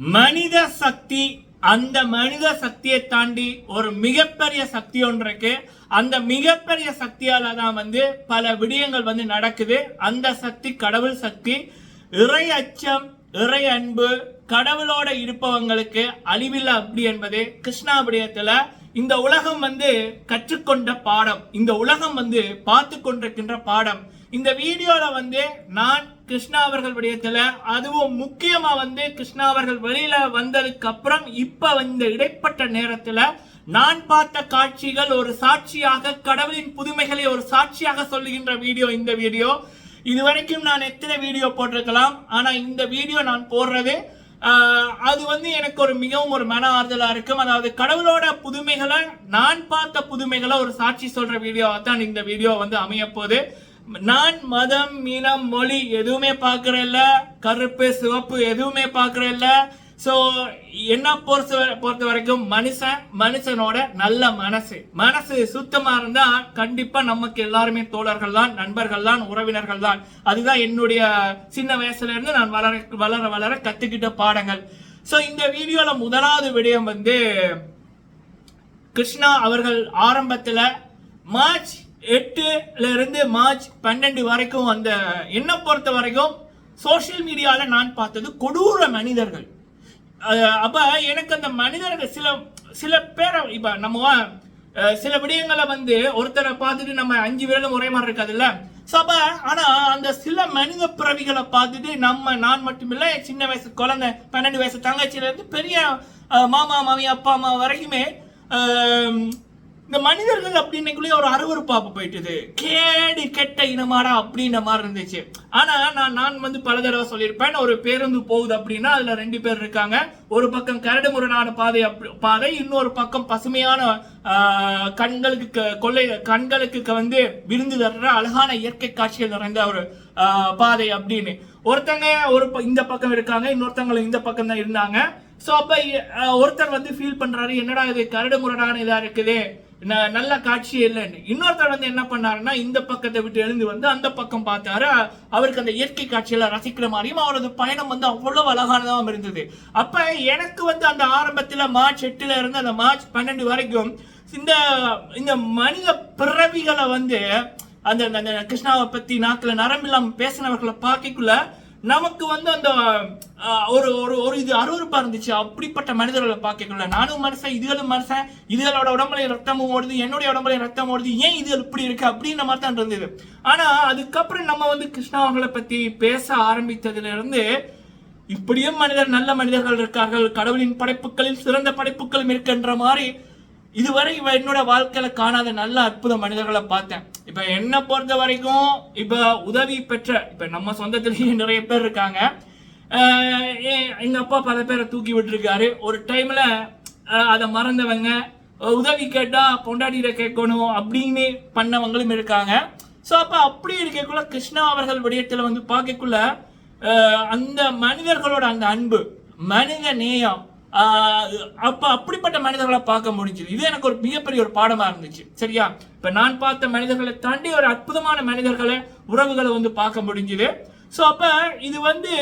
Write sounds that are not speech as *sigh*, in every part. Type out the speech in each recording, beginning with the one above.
மனித சக்தி அந்த மனித சக்தியை தாண்டி ஒரு மிகப்பெரிய சக்தி ஒன்று இருக்கு. அந்த மிகப்பெரிய சக்தியால தான் வந்து பல விடயங்கள் வந்து நடக்குது. அந்த சக்தி கடவுள் சக்தி. இறை அச்சம் இறை அன்பு கடவுளோட இருப்பவங்களுக்கு அழிவில்லை அப்படி என்பது கிருஷ்ணாபுரியத்துல இந்த உலகம் வந்து கற்றுக்கொண்ட பாடம். இந்த உலகம் வந்து பார்த்து கொண்டிருக்கின்ற பாடம். இந்த வீடியோல வந்து நான் கிருஷ்ணா அவர்கள் விடயத்துல அதுவும் முக்கியமா வந்து கிருஷ்ணா அவர்கள் வெளியில வந்ததுக்கு அப்புறம் இப்ப இந்த இடைப்பட்ட நேரத்துல நான் பார்த்த காட்சிகள் ஒரு சாட்சியாக கடவுளின் புதுமைகளை ஒரு சாட்சியாக சொல்லுகின்ற வீடியோ இந்த வீடியோ. இதுவரைக்கும் நான் எத்தனை வீடியோ போட்டிருக்கலாம் ஆனா இந்த வீடியோ நான் போடுறது அது வந்து எனக்கு ஒரு மிகவும் ஒரு மன ஆறுதலா இருக்கும். அதாவது கடவுளோட புதுமைகளை நான் பார்த்த புதுமைகளை ஒரு சாட்சி சொல்ற வீடியோவை தான் இந்த வீடியோ வந்து அமைய போகுது நான் மதம் இனம் மொழி எதுவுமே பார்க்கறதில்ல. கருப்பு சிவப்பு எதுவுமே பார்க்கறதில்ல. ஸோ என்ன பொறுத்த பொறுத்த வரைக்கும் மனுஷன் மனுஷனோட நல்ல மனசு. மனசு சுத்தமா இருந்தா கண்டிப்பா நமக்கு எல்லாருமே தோழர்கள் தான் நண்பர்கள் தான் உறவினர்கள் தான். அதுதான் என்னுடைய சின்ன வயசுல இருந்து நான் வளர வளர வளர கத்துக்கிட்ட பாடங்கள். ஸோ இந்த வீடியோல முதலாவது விடயம் வந்து கிருஷ்ணா அவர்கள் ஆரம்பத்தில் மார்ச் எட்டுல இருந்து மார்ச் பன்னெண்டு வரைக்கும் அந்த என்ன பொறுத்த வரைக்கும் சோஷியல் மீடியாவில் நான் பார்த்தது கொடூர மனிதர்கள். அப்போ எனக்கு அந்த மனிதர்கள் சில சில பேரை இப்போ நம்ம சில விடயங்களை வந்து ஒருத்தரை பார்த்துட்டு நம்ம அஞ்சு விரலும் ஒரே மாதிரி இருக்காதுல்ல? So, அப்ப ஆனால் அந்த சில மனித பிறவிகளை பார்த்துட்டு நம்ம நான் மட்டுமில்லை சின்ன வயசு குழந்தை பன்னெண்டு வயசு தங்கச்சியிலேருந்து பெரிய மாமா மாமி அப்பா அம்மா வரைக்குமே இந்த மனிதர்கள் அப்படின்னைக்குள்ளே ஒரு அருவருப்பாப்பு போயிட்டுது. கேடு கெட்ட இனமாடா அப்படின்ற மாதிரி இருந்துச்சு. ஆனால் நான் நான் வந்து பல தடவை சொல்லியிருப்பேன் ஒரு பேருந்து போகுது அப்படின்னா அதில் ரெண்டு பேர் இருக்காங்க. ஒரு பக்கம் கரடு முரடான பாதை அப்படி- பாதை இன்னொரு பக்கம் பசுமையான கண்களுக்கு க- கொள்ளை கண்களுக்கு க- வந்து விருந்து தர்ற அழகான இயற்கை காட்சிகள் நிறைந்த ஒரு பாதை அப்படின்னு. ஒருத்தங்க ஒரு ப- இந்த பக்கம் இருக்காங்க இன்னொருத்தவங்க இந்த பக்கம் தான் இருந்தாங்க. ஸோ அப்போ ஒருத்தர் வந்து ஃபீல் பண்ணுறாரு என்னடா இது கரடு முரடான இதாக இருக்குது? நல்ல காட்சி இல்லைன்னு இன்னொருத்தர் வந்து என்ன பண்ணாருன்னா இந்த பக்கத்தை விட்டு எழுந்து வந்து அந்த பக்கம் பார்த்தாரு. அவருக்கு அந்த இயற்கை காட்சியெல்லாம் ரசிக்கிற மாதிரியும் அவரது பயணம் வந்து அவ்வளவு அழகானதாகவும் இருந்தது. அப்ப எனக்கு வந்து அந்த ஆரம்பத்தில் மார்ச் எட்டுல இருந்து அந்த மார்ச் பன்னெண்டு வரைக்கும் இந்த இந்த மனித பிறவிகளை வந்து அந்த அந்த- கிருஷ்ணாவை பத்தி நாக்கில் நரம்பில்லாம பேசினவர்களை பார்க்கக்குள்ள நமக்கு வந்து அந்த ஒரு ஒரு ஒரு இது அருவருப்பா இருந்துச்சு. அப்படிப்பட்ட மனிதர்களை பார்க்கக்குள்ள நானும் மனுஷன் இதுகளும் மனுஷன் இதுகளோட உடம்புல ரத்தமும் ஓடுது என்னுடைய உடம்புல ரத்தம் ஓடுது ஏன் இதுகள் இப்படி இருக்கு? அப்படின்ற மாதிரி தான் இருந்தது. ஆனா அதுக்கப்புறம் நம்ம வந்து கிருஷ்ணா அவர்களை பத்தி பேச ஆரம்பித்ததுல இருந்து இப்படியும் மனிதர் நல்ல மனிதர்கள் இருக்கார்கள் கடவுளின் படைப்புகளில் சிறந்த படைப்புகளும் இருக்கின்ற மாதிரி இதுவரை இவ என்னோட வாழ்க்கையில காணாத நல்ல அற்புத மனிதர்களை பார்த்தேன். இப்ப என்ன பொறுத்த வரைக்கும் இப்ப உதவி பெற்ற இப்ப நம்ம சொந்தத்திலேயே *laughs* நிறைய பேர் இருக்காங்க. எங்க அப்பா பல பேரை தூக்கி விட்டுருக்காரு. ஒரு டைம்ல அதை மறந்தவங்க உதவி கேட்டா பொண்டாட்டியில கேட்கணும் அப்படின்னு பண்ணவங்களும் இருக்காங்க. ஸோ அப்ப அப்படி இருக்கக்குள்ள கிருஷ்ணா அவர்கள் விடயத்துல வந்து பார்க்கக்குள்ள அந்த மனிதர்களோட அந்த அன்பு மனித நேயம் அப்போ அப்படிப்பட்ட மனிதர்களை பார்க்க முடிஞ்சது. இது எனக்கு ஒரு மிகப்பெரிய ஒரு பாடமாக இருந்துச்சு. சரியா? இப்போ நான் பார்த்த மனிதர்களை தாண்டி ஒரு அற்புதமான மனிதர்களை உறவுகளை வந்து பார்க்க முடிஞ்சுது. ஸோ அப்போ இது வந்து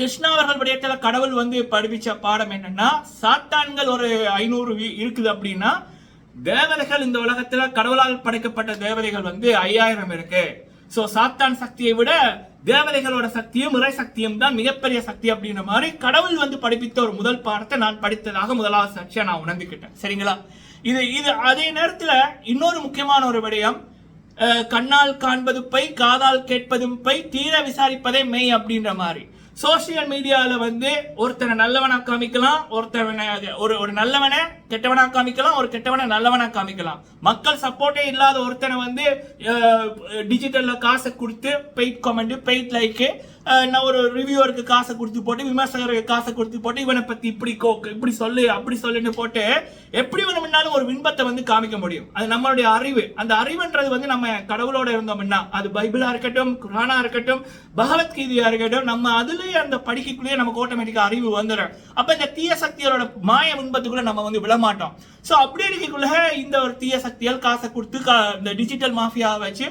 கிருஷ்ணா அவர்கள் விடயத்தில் கடவுள் வந்து படிப்பிச்ச பாடம் என்னன்னா சாத்தான்கள் ஒரு ஐநூறு இருக்குது அப்படின்னா தேவதைகள் இந்த உலகத்தில் கடவுளால் படைக்கப்பட்ட தேவதைகள் வந்து ஐயாயிரம் இருக்குது சோ சாத்தான் சக்தியை விட தேவதைகளோட சக்தியும் இறை சக்தியும் தான் மிகப்பெரிய சக்தி அப்படின்ற மாதிரி கடவுள் வந்து படிப்பித்த ஒரு முதல் பாடத்தை நான் படித்ததாக முதலாவது சாட்சியா நான் உணர்ந்துக்கிட்டேன் சரிங்களா? இது இது அதே நேரத்துல இன்னொரு முக்கியமான ஒரு விடயம் கண்ணால் காண்பது பை காதால் கேட்பதும் பை தீர விசாரிப்பதே மெய் அப்படின்ற மாதிரி. சோசியல் மீடியாவில் வந்து ஒருத்தனை நல்லவனா காமிக்கலாம் ஒருத்தவனை அது- ஒரு ஒரு நல்லவனை கெட்டவனா காமிக்கலாம் ஒரு கெட்டவனை நல்லவனா காமிக்கலாம். மக்கள் சப்போர்ட்டே இல்லாத ஒருத்தனை வந்து டிஜிட்டலில் காசை கொடுத்து பெய்ட் கமெண்ட் பெய்ட் லைக்கு நான் ஒரு ரிவ்யூவருக்கு காசை கொடுத்து போட்டு விமர்சகருக்கு காசை கொடுத்து போட்டு இவனை பத்தி இப்படி கோ இப்படி சொல்லு அப்படி சொல்லுன்னு போட்டு எப்படி வேணும்னாலும் ஒரு விண்பத்தை வந்து காமிக்க முடியும்? அது நம்மளுடைய அறிவு. அந்த அறிவுன்றது வந்து நம்ம கடவுளோட இருந்தோம்னா அது பைபிளா இருக்கட்டும் குரானா இருக்கட்டும் பகவத்கீதையா இருக்கட்டும் நம்ம அதுலயே அந்த படிக்கக்குள்ளேயே நமக்கு ஆட்டோமேட்டிக்கா அறிவு வந்துடும் அப்ப இந்த தீய சக்திகளோட மாய விண்பத்துக்குள்ள நம்ம வந்து விழமாட்டோம் சோ அப்படி இருக்கக்குள்ள இந்த ஒரு தீய சக்தியால் காசை கொடுத்து கா- இந்த டிஜிட்டல் மாஃபியாவை வச்சு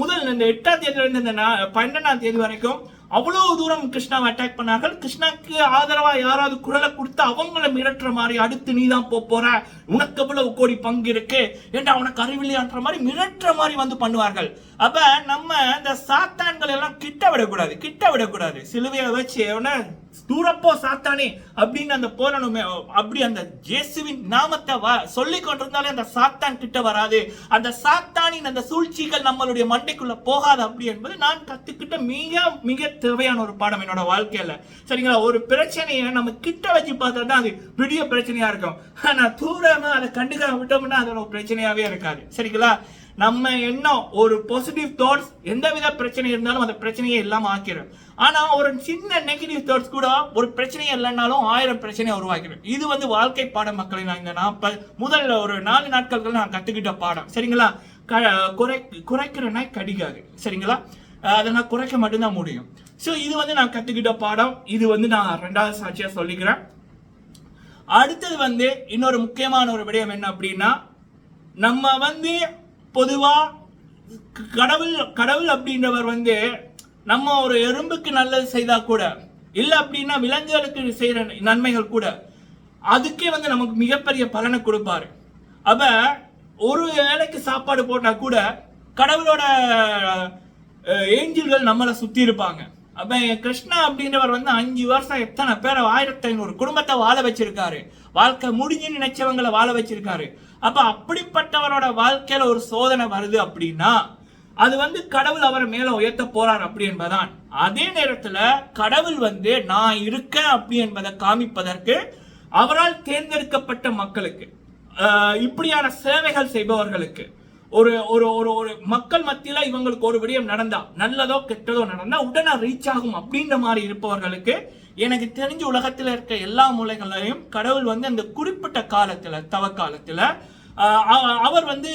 முதல் இந்த எட்டாம் தேதியிலிருந்து இந்த பன்னெண்டாம் தேதி வரைக்கும் அவ்வளவு தூரம் கிருஷ்ணாவை அட்டாக் பண்ணார்கள். கிருஷ்ணாக்கு ஆதரவா யாராவது குரலை கொடுத்து அவங்கள மிரட்டுற மாதிரி அடுத்து நீ தான் போற உனக்கு எவ்வளவு கோடி பங்கு இருக்கு என்று அவனுக்கு அறிவில்லையான்ற மாதிரி மிரட்டுற மாதிரி வந்து பண்ணுவார்கள். அப்ப நம்ம இந்த சாத்தான்கள் எல்லாம் கிட்ட விடக்கூடாது கிட்ட விடக்கூடாது. சிலுவையை வச்சு எவனை தூரப்போ சாத்தானே அப்படின்னு அந்த போரணுமே அப்படி அந்த இயேசுவின் நாமத்தை வா சொல்லி கொண்டிருந்தாலே அந்த சாத்தான் கிட்ட வராது. அந்த சாத்தானின் அந்த சூழ்ச்சிகள் நம்மளுடைய மண்டைக்குள்ள போகாது அப்படி என்பது நான் கத்துக்கிட்ட மிக மிக தேவையான ஒரு பாடம் என்னோட வாழ்க்கையில. சரிங்களா? ஒரு பிரச்சனையை நம்ம கிட்ட வச்சு பார்த்தா தான் அது பெரிய பிரச்சனையா இருக்கும். ஆனா தூரமா அதை கண்டுக்காம விட்டோம்னா அது ஒரு பிரச்சனையாவே இருக்காது. சரிங்களா? நம்ம எண்ணம் ஒரு பாசிட்டிவ் தாட்ஸ் எந்த வித பிரச்சனை இருந்தாலும் அந்த பிரச்சனையை இல்லாமல் ஆக்கிடும் ஆனா ஒரு சின்ன நெகட்டிவ் தாட்ஸ் கூட ஒரு பிரச்சனையே இல்லைனாலும் ஆயிரம் பிரச்சனையை உருவாக்கிடும் இது வந்து வாழ்க்கை பாடம் மக்களை நான் இந்த நாற்பது முதல்ல ஒரு நாலு நாட்களுக்கு நான் கத்துக்கிட்ட பாடம். சரிங்களா? க- குறை குறைக்கிறேன்னா கடிகாது. சரிங்களா? அதை நான் குறைக்க மட்டும்தான் முடியும். ஸோ இது வந்து நான் கத்துக்கிட்ட பாடம். இது வந்து நான் ரெண்டாவது சாட்சியா சொல்லிக்கிறேன். அடுத்தது வந்து இன்னொரு முக்கியமான ஒரு விடயம் என்ன அப்படின்னா நம்ம வந்து பொதுவா கடவுள் கடவுள் அப்படின்றவர் வந்து நம்ம ஒரு எறும்புக்கு நல்லது செய்தா கூட இல்ல அப்படின்னா விலங்குகளுக்கு செய்யற நன்மைகள் கூட அதுக்கே வந்து நமக்கு மிகப்பெரிய பலனை கொடுப்பாரு. அப்ப ஒரு வேலைக்கு சாப்பாடு போட்டா கூட கடவுளோட ஏஞ்சல்கள் நம்மளை சுத்தி இருப்பாங்க. அப்ப கிருஷ்ணா அப்படின்றவர் வந்து அஞ்சு வருஷம் எத்தனை பேரை ஆயிரத்தி ஐநூறு குடும்பத்தை வாழ வச்சிருக்காரு. வாழ்க்கை முடிஞ்சு நினைச்சவங்களை வாழ வச்சிருக்காரு. அப்ப அப்படிப்பட்டவரோட வாழ்க்கையில ஒரு சோதனை வருது அப்படின்னா அது வந்து கடவுள் அவரை மேல உயர்த்த போறார் அப்படி என்பதான் அதே நேரத்துல கடவுள் வந்து நான் இருக்கேன் அப்படி என்பதை காமிப்பதற்கு அவரால் தேர்ந்தெடுக்கப்பட்ட மக்களுக்கு இப்படியான சேவைகள் செய்பவர்களுக்கு ஒரு ஒரு ஒரு ஒரு மக்கள் மத்தியில் இவங்களுக்கு ஒரு விடயம் நடந்தா நல்லதோ கெட்டதோ நடந்தா உடனே ரீச் ஆகும் அப்படின்ற மாதிரி இருப்பவர்களுக்கு எனக்கு தெரிஞ்ச உலகத்தில் இருக்க எல்லா மூலைகளையும் கடவுள் வந்து அந்த குறிப்பிட்ட காலத்தில் தவ காலத்தில் அவர் வந்து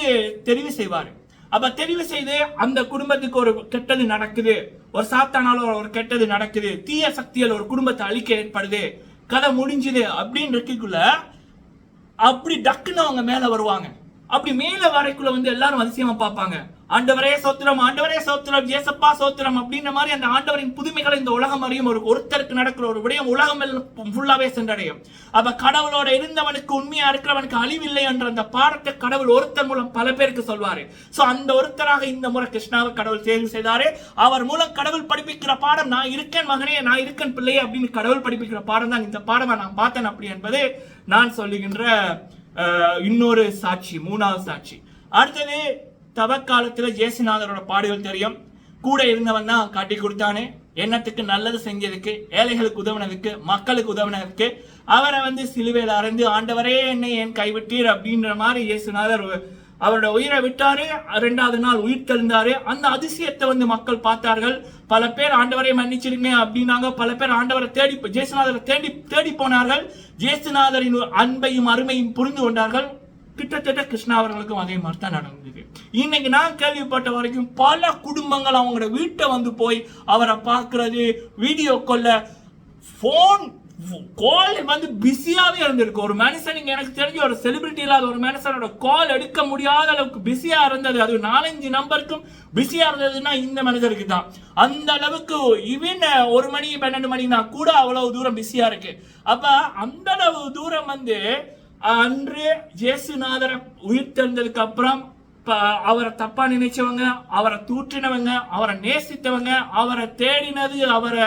தெரிவு செய்வார். அப்ப தெரிவு செய்து அந்த குடும்பத்துக்கு ஒரு கெட்டது நடக்குது ஒரு சாத்தானால ஒரு கெட்டது நடக்குது தீய சக்தியால் ஒரு குடும்பத்தை அழிக்க ஏற்படுது கதை முடிஞ்சுது அப்படின்னு இருக்கக்குள்ள அப்படி டக்குன்னு அவங்க மேல வருவாங்க. அப்படி மேல வரைக்குள்ள வந்து எல்லாரும் அதிசயமா பார்ப்பாங்க. ஆண்டவரே சோத்திரம் ஆண்டவரே சோத்திரம் ஏசப்பா சோத்திரம் அப்படின்ற மாதிரி அந்த ஆண்டவரின் புதுமைகளை இந்த உலகம் அறியும் ஒரு ஒருத்தருக்கு நடக்கிற ஒரு விடயம் உலகம் ஃபுல்லாவே சென்றடையும். அப்ப கடவுளோட இருந்தவனுக்கு உண்மையா இருக்கிறவனுக்கு அழிவில்லை என்ற அந்த பாடத்தை கடவுள் ஒருத்தர் மூலம் பல பேருக்கு சொல்வாரு. சோ அந்த ஒருத்தராக இந்த முறை கிருஷ்ணாவை கடவுள் தேர்வு செய்தாரு. அவர் மூலம் கடவுள் படிப்பிக்கிற பாடம் நான் இருக்கேன் மகனே நான் இருக்கேன் பிள்ளையே அப்படின்னு கடவுள் படிப்பிக்கிற பாடம் தான் இந்த பாடமா நான் பார்த்தேன் அப்படி என்பது நான் சொல்லுகின்ற இன்னொரு சாட்சி மூணாவது சாட்சி. அடுத்தது தவக்காலத்துல ஜேசுநாதரோட பாடுகள் தெரியும். கூட இருந்தவன் தான் காட்டி கொடுத்தானே. எண்ணத்துக்கு நல்லது செஞ்சதுக்கு ஏழைகளுக்கு உதவுனதுக்கு மக்களுக்கு உதவுனதுக்கு அவரை வந்து சிலுவையில் அறைந்து ஆண்டவரே என்னை என் கைவிட்டீர்? அப்படின்ற மாதிரி இயேசுநாதர் அவரோட உயிரை விட்டாரு ரெண்டாவது நாள் உயிர் தெழுந்தாரு. அந்த அதிசயத்தை வந்து மக்கள் பார்த்தார்கள். பல பேர் ஆண்டவரை மன்னிச்சிருங்க அப்படின்னாங்க. பல பேர் ஆண்டவரை தேடி ஜேசுநாதரை தேடி தேடி போனார்கள். ஜேசுநாதரின் அன்பையும் அருமையும் புரிந்து கொண்டார்கள். கிட்டத்தட்ட கிருஷ்ணா அவர்களுக்கும் அதே மாதிரி தான் நடந்தது. இன்னைக்கு நான் கேள்விப்பட்ட வரைக்கும் பல குடும்பங்கள் அவங்களோட வீட்டை வந்து போய் அவரை பார்க்கறது வீடியோ கொல்ல ஃபோன் கால் வந்து பிஸியாகவே இருந்திருக்கு. ஒரு மனுஷன் இங்க எனக்கு தெரிஞ்ச ஒரு செலிபிரிட்டி இல்லாத ஒரு மனுஷனோட கால் எடுக்க முடியாத அளவுக்கு பிஸியாக இருந்தது. அது நாலஞ்சு நம்பருக்கும் பிஸியாக இருந்ததுன்னா இந்த மனிதருக்கு தான். அந்த அளவுக்கு இவன் ஒரு மணி பன்னெண்டு மணினா கூட அவ்வளவு தூரம் பிஸியாக இருக்கு. அப்போ அந்த அளவு தூரம் வந்து அன்று ஜேசுநாதரை உயிர் தெரிந்ததுக்கு அப்புறம் அவரை தப்பா நினைச்சவங்க அவரை தூற்றினவங்க அவரை நேசித்தவங்க அவரை தேடினது அவரை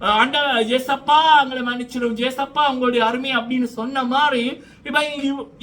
ஆண்ட ஜேசப்பா அவங்களை மன்னிச்சிடும். ஜேசப்பா அவங்களுடைய அருமை அப்படின்னு சொன்ன மாதிரி இப்போ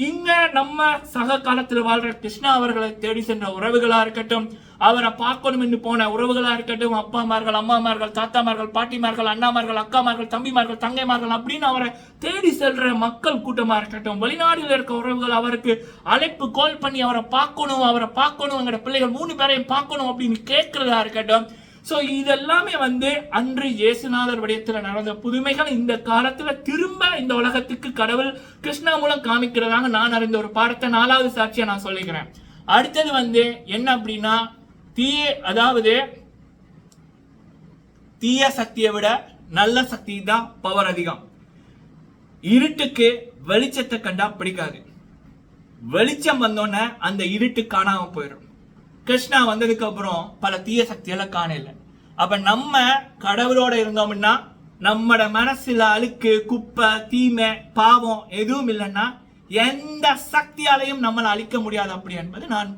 இங்க நம்ம சக காலத்தில் வாழ்ற கிருஷ்ணா அவர்களை தேடி சென்ற உறவுகளா இருக்கட்டும் அவரை பார்க்கணும் என்று போன உறவுகளா இருக்கட்டும் அப்பாமார்கள் அம்மாமார்கள் தாத்தாமார்கள் பாட்டிமார்கள் அண்ணாமார்கள் அக்காமார்கள் தம்பிமார்கள் தங்கைமார்கள் அப்படின்னு அவரை தேடி செல்ற மக்கள் கூட்டமா இருக்கட்டும் வெளிநாடுல இருக்க உறவுகள் அவருக்கு அழைப்பு கால் பண்ணி அவரை பார்க்கணும் அவரை பார்க்கணும் எங்களோட பிள்ளைகள் மூணு பேரையும் பார்க்கணும் அப்படின்னு கேட்கறதா இருக்கட்டும் ஸோ இதெல்லாமே வந்து அன்று இயேசுநாதர் விடயத்துல நடந்த புதுமைகள் இந்த காலத்துல திரும்ப இந்த உலகத்துக்கு கடவுள் கிருஷ்ணா மூலம் காமிக்கிறதாக நான் அறிந்த ஒரு பாடத்தை நாலாவது சாட்சியை நான் சொல்லிக்கிறேன். அடுத்தது வந்து என்ன அப்படின்னா தீய அதாவது தீய சக்தியை விட நல்ல சக்தி தான் பவர் அதிகம். இருட்டுக்கு வெளிச்சத்தை கண்டா பிடிக்காது. வெளிச்சம் வந்தோடனே அந்த இருட்டு காணாம போயிடும் கிருஷ்ணா வந்ததுக்கு அப்புறம் பல தீய சக்தியெல்லாம் காணல. அப்ப நம்ம கடவுளோட இருந்தோம்னா நம்மட மனசுல அழுக்கு குப்பை தீமை பாவம் எதுவும் இல்லைன்னா எந்த சக்தியாலையும் நம்மளை அழிக்க முடியாது அப்படி என்பது நான்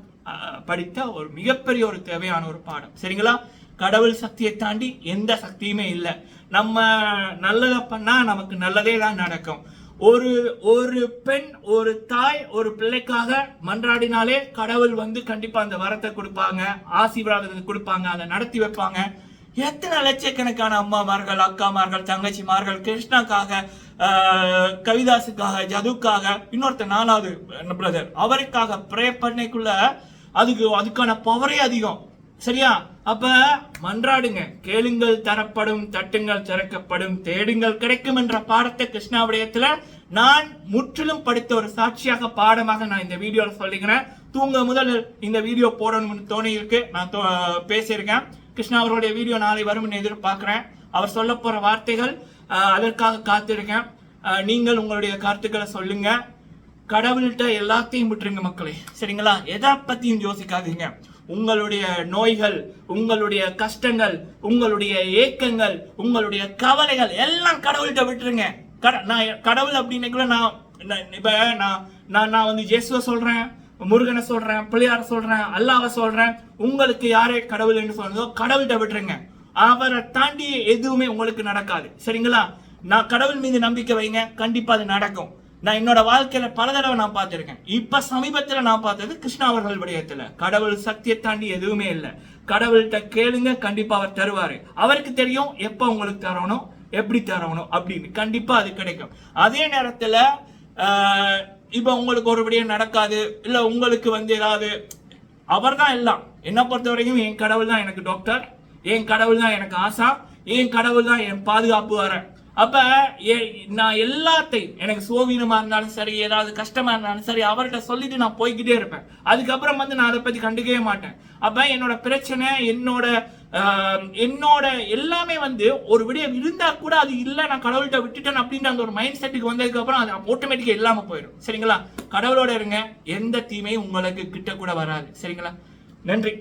படித்த ஒரு மிகப்பெரிய ஒரு தேவையான ஒரு பாடம். சரிங்களா? கடவுள் சக்தியை தாண்டி எந்த சக்தியுமே இல்லை. நம்ம நல்லதை பண்ணா நமக்கு நல்லதே தான் நடக்கும். ஒரு ஒரு பெண் ஒரு தாய் ஒரு பிள்ளைக்காக மன்றாடினாலே கடவுள் வந்து கண்டிப்பா அந்த வரத்தை கொடுப்பாங்க ஆசீர்வாதத்தை கொடுப்பாங்க அதை நடத்தி வைப்பாங்க. எத்தனை லட்சக்கணக்கான அம்மாமார்கள் அக்காமார்கள் தங்கச்சிமார்கள் கிருஷ்ணாக்காக கவிதாசுக்காக ஜதுக்காக இன்னொருத்த நாலாவது பிரதர் அவருக்காக ப்ரே பண்ணிக்குள்ள அதுக்கு அதுக்கான பவரே அதிகம். சரியா? அப்ப மன்றாடுங்க. கேளுங்கள் தரப்படும் தட்டுங்கள் திறக்கப்படும் தேடுங்கள் கிடைக்கும் என்ற பாடத்தை கிருஷ்ணாவிடயத்துல நான் முற்றிலும் படித்த ஒரு சாட்சியாக பாடமாக நான் இந்த வீடியோல சொல்லிக்கிறேன். தூங்க முதல் இந்த வீடியோ போடணும்னு தோணி இருக்கு நான் தோ- பேசியிருக்கேன். கிருஷ்ணா அவருடைய வீடியோ நாளை வரும்னு எதிர்பார்க்கிறேன். அவர் சொல்ல போற வார்த்தைகள் அதற்காக காத்திருக்கேன். நீங்கள் உங்களுடைய கருத்துக்களை சொல்லுங்க. கடவுள்கிட்ட எல்லாத்தையும் விட்டுருங்க மக்களே. சரிங்களா? எதை பத்தியும் யோசிக்காதீங்க. உங்களுடைய நோய்கள் உங்களுடைய கஷ்டங்கள் உங்களுடைய ஏக்கங்கள் உங்களுடைய கவலைகள் எல்லாம் கடவுள்கிட்ட விட்டுருங்க. கட- நான் கடவுள் அப்படின்னைக்குள்ள நான் நான் இப்ப நான் நான் நான் வந்து இயேசுவை சொல்றேன் முருகனை சொல்றேன் பிள்ளையார சொல்றேன் அல்லாவை சொல்றேன். உங்களுக்கு யாரே கடவுள் என்று சொல்றதோ கடவுள்கிட்ட விட்டுருங்க. அவரை தாண்டி எதுவுமே உங்களுக்கு நடக்காது. சரிங்களா? நான் கடவுள் மீது நம்பிக்கை வைங்க. கண்டிப்பா அது நடக்கும். நான் என்னோட வாழ்க்கையில பல தடவை நான் பார்த்திருக்கேன். இப்ப சமீபத்துல நான் பார்த்தது கிருஷ்ணா அவர்கள் விடயத்துல. கடவுள் சக்தியை தாண்டி எதுவுமே இல்லை. கடவுள்கிட்ட கேளுங்க கண்டிப்பா அவர் தருவாரு. அவருக்கு தெரியும் எப்ப உங்களுக்கு தரணும் எப்படி தரணும் அப்படின்னு. கண்டிப்பா அது கிடைக்கும். அதே நேரத்துல இப்ப உங்களுக்கு ஒரு விடயம் நடக்காது இல்ல உங்களுக்கு வந்து ஏதாவது அவர் தான் எல்லாம். என்ன பொறுத்த வரைக்கும் என் கடவுள் தான் எனக்கு டாக்டர் என் கடவுள் தான் எனக்கு ஆசா என் கடவுள் தான் என் பாதுகாப்பு வர அப்போ நான் எல்லாத்தையும் எனக்கு சோவீனமாக இருந்தாலும் சரி ஏதாவது கஷ்டமாக இருந்தாலும் சரி அவர்கிட்ட சொல்லிட்டு நான் போய்கிட்டே இருப்பேன். அதுக்கப்புறம் வந்து நான் அதை பற்றி கண்டுக்கவே மாட்டேன். அப்போ என்னோட பிரச்சனை என்னோட என்னோட எல்லாமே வந்து ஒரு விடயம் இருந்தால் கூட அது இல்லை நான் கடவுள்கிட்ட விட்டுட்டேன் அப்படின்ற அந்த ஒரு மைண்ட் செட்டுக்கு வந்ததுக்கு அப்புறம் அது ஆட்டோமேட்டிக்காக இல்லாமல் போயிடும். சரிங்களா? கடவுளோட இருங்க எந்த தீமையும் உங்களுக்கு கிட்ட கூட வராது. சரிங்களா? நன்றி.